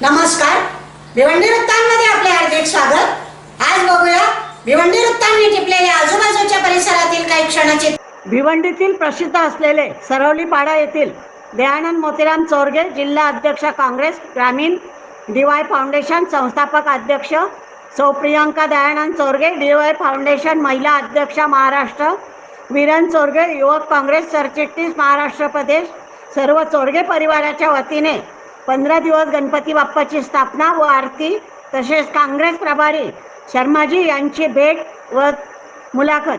नमस्कार. भिवंडी वृत्तांमध्ये आपले हार्दिक स्वागत. आज बघूया भिवंडी वृत्तांनी टिपलेल्या आजूबाजूच्या परिसरातील काही क्षणाचे भिवंडीतील प्रसिद्ध असलेले सरवली पाडा येथील दयानंद मोतीराम चोरगे जिल्हा अध्यक्ष काँग्रेस ग्रामीण डी वाय फाउंडेशन संस्थापक अध्यक्ष सौ Priyanka Dayanand Chorge D Y foundation महिला अध्यक्ष महाराष्ट्र वीरन चोरगे युवक काँग्रेस सरचिटणीस महाराष्ट्र प्रदेश सर्व चोरगे परिवाराच्या वतीने पंधरा दिवस गणपती बाप्पाची स्थापना व आरती तसेच काँग्रेस प्रभारी शर्माजी यांची भेट व मुलाखत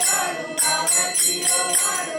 వాడు కావలసిన వాడు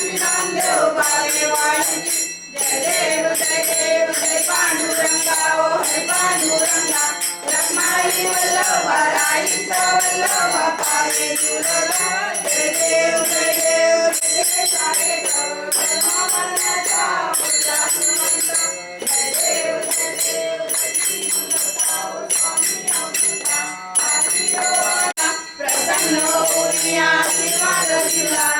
माधवाची नामदेव बारे वाळी जय देव जय देव जय पांडुरंगा ओ जय पांडुरंगा रखमाई वल्लभा राईचा वल्लभा पाये तुलगा जय देव जय देव जय सारे गौ जय सुमंत जय देव जय देव जय श्री गुणगाव स्वामी अमृता आशीर्वादा प्रसन्न होऊनी आशीर्वाद दिला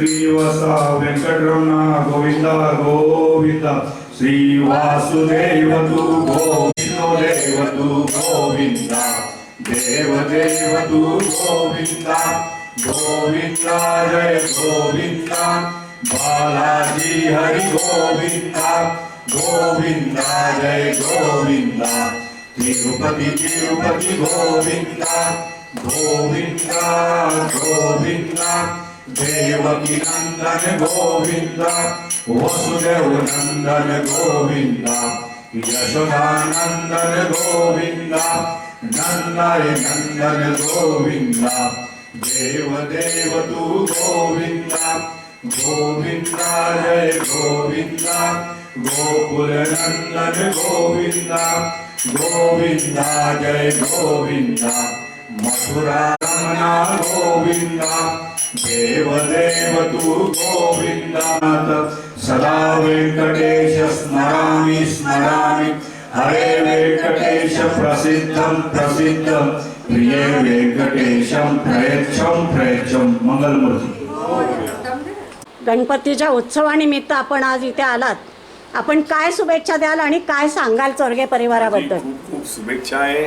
वेंकटरमणा गोविंदा गोविंदा श्री वासुदेव तू गोविंदो देव तू गोविंदा देव देव तू गोविंदा गोविंदा जय गोविंदा बालाजी हरि गोविंदा गोविंदा जय गोविंदा तिरुपति तिरुपति गोविंदा गोविंदा गोविंदा देवकी नंदन गोविंदा वसुदेव नंदन गोविंदा यशोदानंदन गोविंदा नंदाय नंदन गोविंदा देव देव तू गोविंदा गोविंदा जय गोविंदा गोकुल नंदन गोविंदा गोविंदा जय गोविंदा मथुरा रमणा गोविंदा देव देव तू गोविंदात सदा वेंकटेश स्मरामि स्मरामि। हरे वेंकटेश प्रसिद्धं प्रसिद्धं। प्रिये वेंकटेशं प्रयच्छं प्रयच्छं। मंगलमूर्ती। गणपतीच्या उत्सवानिमित्त आपण आज इथे आलात. आपण काय शुभेच्छा द्याल आणि काय सांगाल चोरगे परिवाराबद्दल? खूप खूप शुभेच्छा आहे.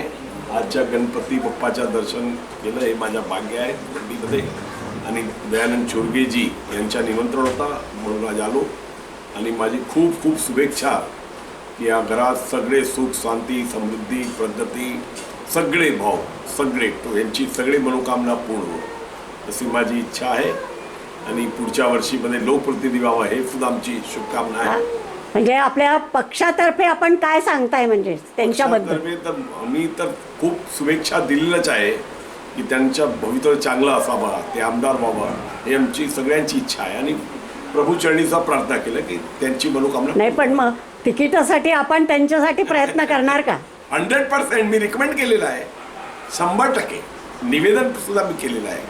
आजच्या गणपती बाप्पाच्या दर्शन केलं हे माझ्या भाग्य आहे. दिंडीमध्ये आणि दयानंद चोरगेजी यांच्या निमंत्रण होता म्हणून आज आलो. आणि माझी खूप खूप शुभेच्छा की या घरात सगळे सुख शांती समृद्धी प्रगती सगळे भाव सगळे तो यांची सगळी मनोकामना पूर्ण हो अशी माझी इच्छा आहे. आणि पुढच्या वर्षीमध्ये लोकप्रतिनिधी व्हावा हे सुद्धा आमची शुभकामना आहे. म्हणजे आपल्या पक्षातर्फे आपण काय सांगताय म्हणजे त्यांच्याबद्दल? मी तर खूप शुभेच्छा दिलेलंच आहे. की त्यांच्या भवितव्य चांगलं असावा ते आमदार व्हावा हे आमची सगळ्यांची इच्छा आहे. आणि प्रभू चरणीचा प्रार्थना केलं की त्यांची मनोकामना नाही पण मग तिकिटासाठी आपण त्यांच्यासाठी प्रयत्न करणार का? हंड्रेड पर्सेंट मी रिकमेंड केलेलं आहे. शंभर टक्के निवेदन सुद्धा मी केलेलं आहे.